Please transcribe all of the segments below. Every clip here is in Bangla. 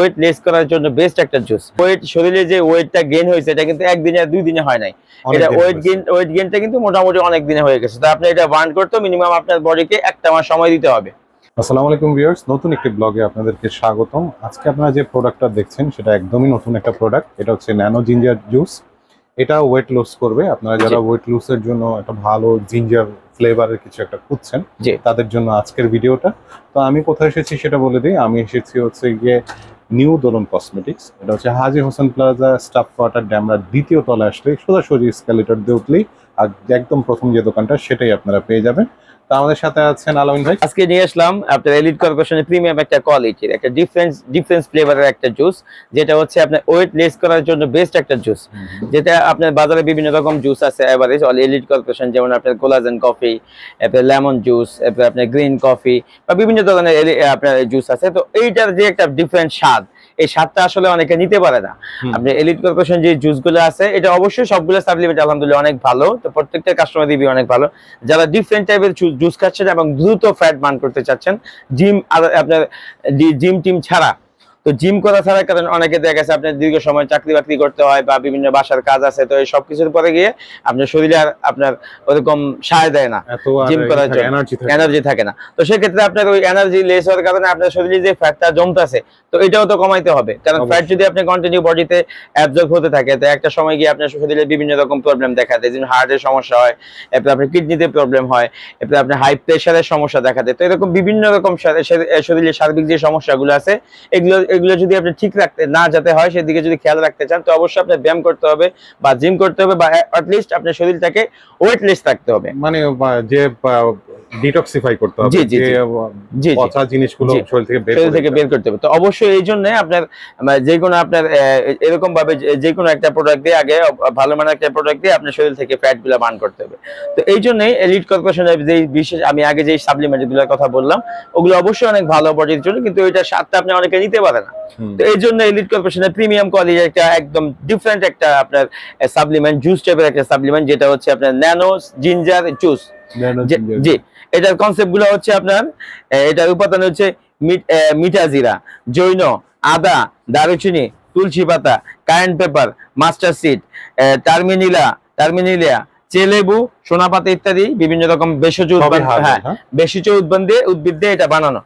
ওয়েট লেস করার জন্য বেস্ট একটা জুস ওয়েট শরীরে যে ওয়েটটা গেইন হয়েছে এটা কিন্তু একদিনে আর দুই দিনে হয় নাই। এটা ওয়েট। গেইন ওয়েট গেইনটা কিন্তু মোটামুটি অনেক দিনে হয়ে গেছে। তো আপনি এটা বার্ন করতে মিনিমাম আপনার বডিকে একটা মাস সময় দিতে হবে। আসসালামু আলাইকুম ভিউয়ার্স নতুন একটি ব্লগে আপনাদেরকে স্বাগতম। আজকে আপনারা যে প্রোডাক্টটা দেখছেন সেটা একদমই নতুন একটা প্রোডাক্ট এটা হচ্ছে ন্যানো জিঞ্জার জুস এটা ওয়েট লস করবে। আপনারা যারা ওয়েট লসের জন্য একটা ভালো জিঞ্জার ফ্লেভারের কিছু একটা খুঁজছেন। তাদের জন্য আজকের ভিডিওটা তো আমি কোথায় এসেছি সেটা বলে দিই। আমি এসেছি হচ্ছে গিয়ে নিউ দোলন কসমেটিক্স। এটা হচ্ছে Haji Hossain plaza staff quarter Demra দ্বিতীয় তলায় আসলে সোজাসুজি স্কেলেটর দিয়ে উঠলেই একদম প্রথম যে দোকানটা, সেটাই আপনারা পেয়ে যাবেন। তো আমাদের সাথে আছেন আলামিন ভাই। আজকে নিয়ে আসলাম আপনার এলিট কর্পোরেশনের প্রিমিয়াম একটা কোয়ালিটির একটা ডিফারেন্স ডিফারেন্স ফ্লেভারের একটা জুস যেটা হচ্ছে আপনার ওয়েট লেস করার জন্য বেস্ট একটা জুস যেটা আপনার বাজারে বিভিন্ন রকম জুস আছে এভারেজ অল এলিট কর্পোরেশন যেমন আপনার কোলাজেন কফি এরপরে লেমন জুস আপনার গ্রিন কফি বা বিভিন্ন ধরনের আপনার জুস আছে। তো এইটার যে একটা ডিফারেন্ট স্বাদ এই স্বাদটা আসলে অনেকে নিতে পারে না। আপনি এলিট কর্পোরেশন যে জুসগুলো আছে এটা অবশ্যই সবগুলো সাপ্লিমেন্ট আলহামদুলিল্লাহ অনেক ভালো। তো প্রত্যেকটা কাস্টমার রিভিউ অনেক ভালো। যারা ডিফারেন্ট টাইপের জুস খাচ্ছেন এবং দ্রুত ফ্যাট বার্ন করতে চাচ্ছেন জিম আপনার জিম টিম ছাড়া তো জিম করা ছাড়া কারণ অনেকে দেখা গেছে আপনার দীর্ঘ সময় চাকরি বাকরি করতে হয় বা বিভিন্ন বাসার কাজ আছে তো এই সব কিছুর পরে গিয়ে আপনার শরীরে আর আপনার ওরকম সায় দেয় না। জিম করার জন্য। এনার্জি থাকে। না। তো সেক্ষেত্রে আপনার ওই এনার্জি লেস হওয়ার কারণে আপনার শরীরে যে ফ্যাটটা জমতেছে তো এটাও তো কমাইতে হবে। কারণ ফ্যাট যদি আপনি কন্টিনিউ বডিতে অ্যাবজর্ব হতে থাকে তো একটা সময় গিয়ে আপনার শরীরে বিভিন্ন রকম প্রবলেম দেখা দেয় যেমন হার্টের সমস্যা হয় এরপরে আপনার কিডনিতে প্রবলেম হয় এরপরে আপনার হাই প্রেশারের সমস্যা দেখা দেয়। তো এরকম বিভিন্ন রকম শরীরের সার্বিক যে সমস্যাগুলো আছে এগুলো এগুলো যদি আপনি ঠিক রাখতে না যাতে হয় সেদিকে যদি খেয়াল রাখতে চান তো অবশ্যই আপনার ব্যায়াম করতে হবে বা জিম করতে হবে বা অ্যাটলিস্ট আপনার শরীরটাকে ওয়েটলেস রাখতে হবে। মানে যে ডিটক্সিফাই করতে হবে জি, জি, যে জি। পচা জিনিসগুলো শরীর থেকে বের শরীর থেকে বের করতে হবে। তো অবশ্যই এই জন্য আপনার যে কোনো আপনার এরকম ভাবে যে- কোনো একটা প্রোডাক্ট দিয়ে আগে ভালো মানের একটা প্রোডাক্ট দিয়ে আপনার শরীর থেকে ফ্যাটগুলা বার্ন করতে হবে। তো এই জন্যই এলিট কর্পোরেশনের যে বিশেষ আমি আগে যে সাপ্লিমেন্টগুলোর কথা বললাম ওগুলো অবশ্যই অনেক ভালো বডির জন্য কিন্তু ওইটা স্বাদটা আপনি অনেকে নিতে পারে না। তো এই জন্য এলিট কর্পোরেশনের প্রিমিয়াম কোয়ালিটির একটা একদম ডিফারেন্ট একটা আপনার সাপ্লিমেন্ট জুস টাইপের একটা সাপ্লিমেন্ট যেটা হচ্ছে আপনার ন্যানো জিঞ্জার জুস। জি এটার কনসেপ্টগুলো হচ্ছে আপনার এটার উপাদান হচ্ছে মিঠা জিরা জৈন আদা দারুচিনি তুলসী পাতা কারেন্ট পেপার মাস্টার সিড টার্মিনিলা টার্মিনিলিয়া চেলেবু সোনাপাতা ইত্যাদি বিভিন্ন রকম ভেষজ হ্যাঁ হ্যাঁ? ভেষজ উদ্ভিদ দিয়ে উদ্ভিদ দিয়ে এটা বানানো।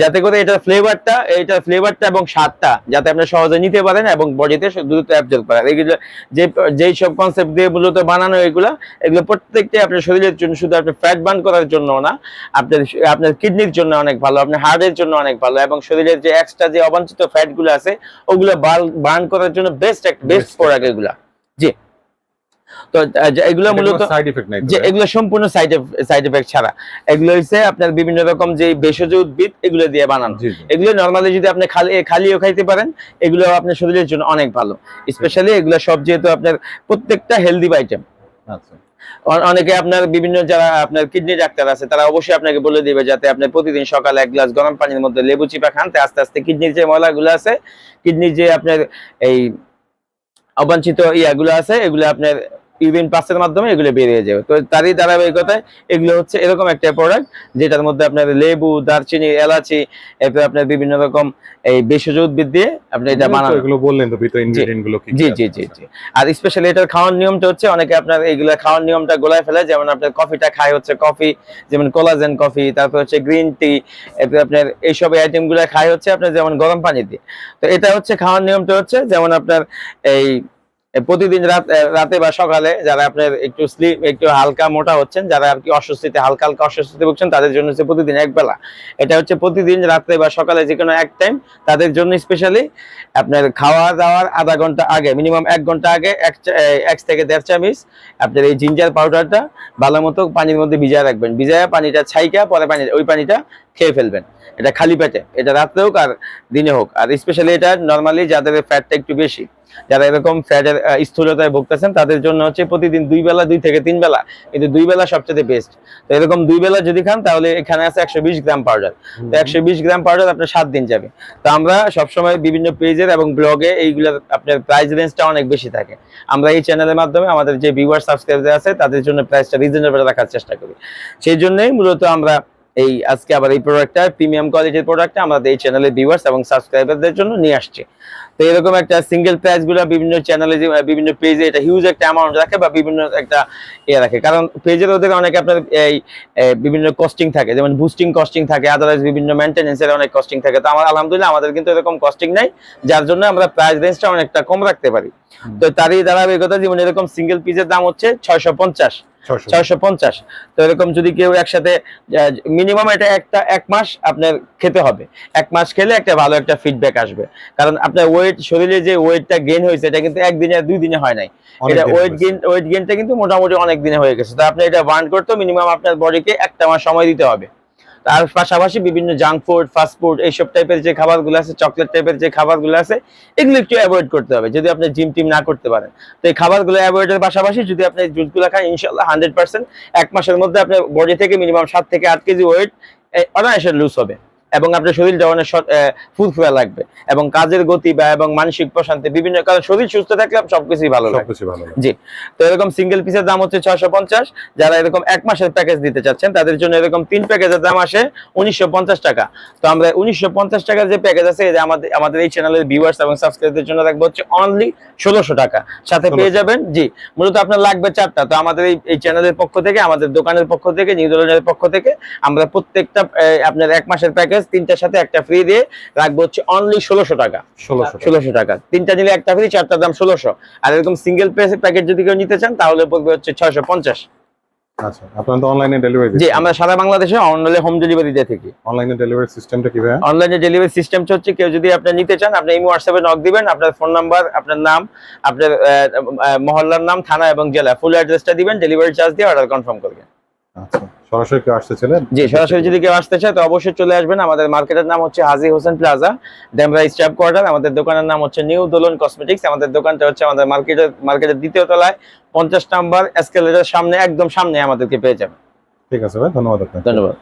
যাতে করে এটার ফ্লেভারটা এটার ফ্লেভারটা এবং স্বাদটা যাতে আপনি সহজে নিতে পারেন এবং বডিতে দ্রুত অ্যাবজর্ব করেন। এগুলো যে যেই সব কনসেপ্ট দিয়ে মূলত বানানো এগুলা এগুলো প্রত্যেকটাই আপনার শরীরের জন্য শুধু আপনি ফ্যাট বার্ন করার জন্য না আপনার আপনার কিডনির জন্য অনেক ভালো আপনার হার্টের জন্য অনেক ভালো এবং শরীরের যে এক্সট্রা যে অবাঞ্ছিত ফ্যাটগুলো আছে ওগুলো বার্ন করার জন্য বেস্ট একটা বেস্ট প্রোডাক্ট এগুলা। তো এগুলো মূলত side effect নাই যে এগুলো সম্পূর্ণ সাইড সাইড এফেক্ট ছাড়া। এগুলো হচ্ছে আপনার বিভিন্ন রকম যে ভেষজ উদ্ভিদ এগুলো দিয়ে বানানো। এগুলো নর্মালি যদি আপনি খালি খালিও খাইতে পারেন এগুলো আপনার শরীরের জন্য অনেক ভালো। স্পেশালি এগুলো সব যেহেতু আপনার প্রত্যেকটা হেলদি আইটেম আচ্ছা। অনেকে আপনার বিভিন্ন যারা আপনার কিডনি ডাক্তার আছে তারা অবশ্যই আপনাকে বলে দিবে যাতে আপনি প্রতিদিন সকালে এক গ্লাস গরম পানির মধ্যে লেবু চিপা খান আস্তে আস্তে কিডনির যে ময়লাগুলো আছে কিডনির যে আপনার এই অবাঞ্ছিত ইয়াগুলো আছে এগুলো আপনার ইউরিন পাসের মাধ্যমে এগুলো বেরিয়ে যাবে। তো তারই ধারাবাহিকতায় এগুলো হচ্ছে এরকম একটা প্রোডাক্ট যেটার মধ্যে আপনার লেবু দারচিনি এলাচি এরপর আপনার বিভিন্ন রকম এই ভেষজ উদ্ভিদ দিয়ে আপনি এটা তো বানানো। এগুলো বললেন তো ভিতরে ইনগ্রেডিয়েন্টগুলো কি জি জি জি জি। আর স্পেশালি এটার খাওয়ার নিয়মটা হচ্ছে অনেকে আপনার এইগুলা খাওয়ার নিয়মটা গোলায় ফেলে যেমন আপনার কফিটা খায় হচ্ছে কফি যেমন কোলাজেন কফি তারপর হচ্ছে গ্রিন টি এরপর আপনার এইসব আইটেমগুলা খায় হচ্ছে আপনার যেমন গরম পানি দিয়ে। তো এটা হচ্ছে খাওয়ার নিয়মটা হচ্ছে যেমন আপনার এই প্রতিদিন রাত রাতে বা সকালে যারা আপনার একটু স্লিপ একটু হালকা মোটা হচ্ছেন, যারা আর কি অস্বস্তিতে, হালকা হালকা অস্বস্তিতে ভুগছেন, তাদের জন্য হচ্ছে প্রতিদিন এক বেলা। এটা হচ্ছে প্রতিদিন রাত্রে বা সকালে যে কোনো এক টাইম তাদের জন্য স্পেশালি আপনার খাওয়া দাওয়ার আধা ঘণ্টা আগে মিনিমাম এক ঘণ্টা আগে এক থেকে দেড় চামিচ আপনার এই জিঞ্জার পাউডারটা ভালো মতো পানির মধ্যে ভিজায় রাখবেন। ভিজায় পানিটা ছাইকা, পরে পানি, ওই পানিটা খেয়ে ফেলবেন। এটা খালি পেটে। এটা রাত্রে হোক আর দিনে হোক। আর স্পেশালি এটা নর্মালি যাদের ফ্যাটটা একটু বেশি যারা এরকম ফ্যাটের স্থূলতায় ভুগতেছেন তাদের জন্য হচ্ছে প্রতিদিন দুই বেলা দুই থেকে তিন বেলা কিন্তু দুই বেলা সবচেয়ে বেস্ট তো এরকম দুই বেলা যদি খান তাহলে এখানে আছে একশো বিশ গ্রাম পাউডার তো একশো বিশ গ্রাম পাউডার আপনার সাত দিন যাবে। তো আমরা সবসময় বিভিন্ন পেজের এবং ব্লগে এইগুলোর আপনার প্রাইস রেঞ্জটা অনেক বেশি থাকে। আমরা এই চ্যানেলের মাধ্যমে আমাদের যে ভিউয়ার সাবস্ক্রাইবার আছে তাদের জন্য প্রাইসটা রিজনেবল রাখার চেষ্টা করি। সেই জন্যই মূলত আমরা এই আজকে আবার এই প্রোডাক্টটা প্রিমিয়াম কোয়ালিটির প্রোডাক্টটা আমাদের এই চ্যানেলের ভিউয়ার্স এবং সাবস্ক্রাইবারদের জন্য নিয়ে আসছে। তো এরকম একটা সিঙ্গেল প্রাইসগুলো বিভিন্ন চ্যানেলে বিভিন্ন পেজে এটা হিউজ একটা অ্যামাউন্ট রাখে বা বিভিন্ন একটা ইয়ে রাখে। কারণ পেজের ওদের অনেক আপনার এই বিভিন্ন কস্টিং থাকে যেমন বুস্টিং কস্টিং থাকে আদারওয়াইজ বিভিন্ন মেনটেন্যান্সের অনেক কস্টিং থাকে। তো আমার আলহামদুলিল্লাহ আমাদের কিন্তু এরকম কস্টিং নাই যার জন্য আমরা প্রাইস রেঞ্জটা অনেকটা কম রাখতে পারি। তো তারই ধারাবাহিকতা যেমন এরকম সিঙ্গেল পিসের দাম হচ্ছে ছয়শো পঞ্চাশ। ছয়শো পঞ্চাশ। তো এরকম যদি কেউ একসাথে মিনিমাম এটা একটা এক মাস আপনার খেতে হবে। এক মাস খেলে একটা ভালো একটা ফিডব্যাক আসবে। কারণ আপনার ওয়েট শরীরে যে ওয়েটটা গেইন হয়েছে এটা কিন্তু একদিনে দুই দিনে হয় নাই। এটা ওয়েট। গেইন ওয়েট গেইনটা কিন্তু মোটামুটি অনেক দিনে হয়ে গেছে। তো আপনি এটা বার্ন করতে মিনিমাম আপনার বডিকে একটা মাস সময় দিতে হবে। তার পাশাপাশি বিভিন্ন জাঙ্ক ফুড ফাস্টফুড এইসব টাইপের যে খাবারগুলো আছে চকলেট টাইপের যে খাবারগুলো আছে, এগুলো একটু অ্যাভয়েড করতে হবে, যদি আপনি জিম টিম না করতে পারেন। তো এই খাবারগুলো অ্যাভয়েডের পাশাপাশি যদি আপনি জুসগুলো খান ইনশাল্লাহ হান্ড্রেড পার্সেন্ট এক মাসের মধ্যে আপনার বডি থেকে মিনিমাম সাত থেকে আট কেজি ওয়েট অনায়াসে লুজ হবে। এবং আপনার শরীর অনেক ফুলফুয়া লাগবে। এবং কাজের গতি বা এবং মানসিক প্রশান্তি বিভিন্ন কারণ শরীর সুস্থ থাকলে সবকিছুই ভালো ভালো জি। তো এরকম সিঙ্গেল পিসের দাম হচ্ছে ছয়শো পঞ্চাশ। যারা এরকম এক মাসের প্যাকেজ দিতে চাচ্ছেন তাদের জন্য এরকম তিন প্যাকেজের দাম আসে উনিশশো পঞ্চাশ টাকা। তো আমরা উনিশশো পঞ্চাশ টাকার যে প্যাকেজ আছে আমাদের আমাদের এই চ্যানেলের ভিউয়ার্স এবং সাবস্ক্রাইবারদের জন্য রাখব হচ্ছে অনলি ষোলোশো টাকা। সাথে পেয়ে যাবেন জি মূলত আপনার লাগবে চারটা। তো আমাদের এই এই চ্যানেলের পক্ষ থেকে আমাদের দোকানের পক্ষ থেকে নিউজিল্যান্ডের পক্ষ থেকে আমরা প্রত্যেকটা আপনার এক মাসের প্যাকেজ তিনটার সাথে একটা ফ্রি দিয়ে রাখব হচ্ছে অনলি ষোলোশো টাকা। ষোলোশো টাকা। তিনটা নিলে একটা ফ্রি চারটার দাম ষোলোশো। আর এরকম সিঙ্গেল প্যাকেট যদি কেউ নিতে চান তাহলে পড়বে হচ্ছে ছয়শো পঞ্চাশ। আচ্ছা আপনারা তো অনলাইনে ডেলিভারি জি আমরা সারা বাংলাদেশে অনলাইনে হোম ডেলিভারি দিয়ে থাকি। অনলাইনে ডেলিভারি সিস্টেমটা অনলাইনে ডেলিভারি সিস্টেমটা হচ্ছে কেউ যদি আপনি নিতে চান আপনি হোয়াটসঅ্যাপে নক দিবেন আপনার ফোন নাম্বার আপনার নাম আপনার মহল্লার নাম থানা এবং জেলা। ফুল অ্যাড্রেসটা দিবেন ডেলিভারি চার্জ দিয়ে অর্ডার কনফার্ম করবেন। আচ্ছা। সরাসরি কেউ আসতে চাইলে জি সরাসরি যদি কেউ আসতে চায় তো অবশ্যই চলে আসবেন। আমাদের মার্কেটের নাম হচ্ছে Haji Hossain plaza Demra staff quarter. আমাদের দোকানের নাম হচ্ছে নিউ দোলন কসমেটিক্স। আমাদের দোকানটা হচ্ছে আমাদের মার্কেটের মার্কেটের দ্বিতীয় তলায় পঞ্চাশ নাম্বার এসকেলেটার সামনে একদম সামনে আমাদেরকে পেয়ে যাবেন। ঠিক আছে ভাই ধন্যবাদ আপনাকে। ধন্যবাদ।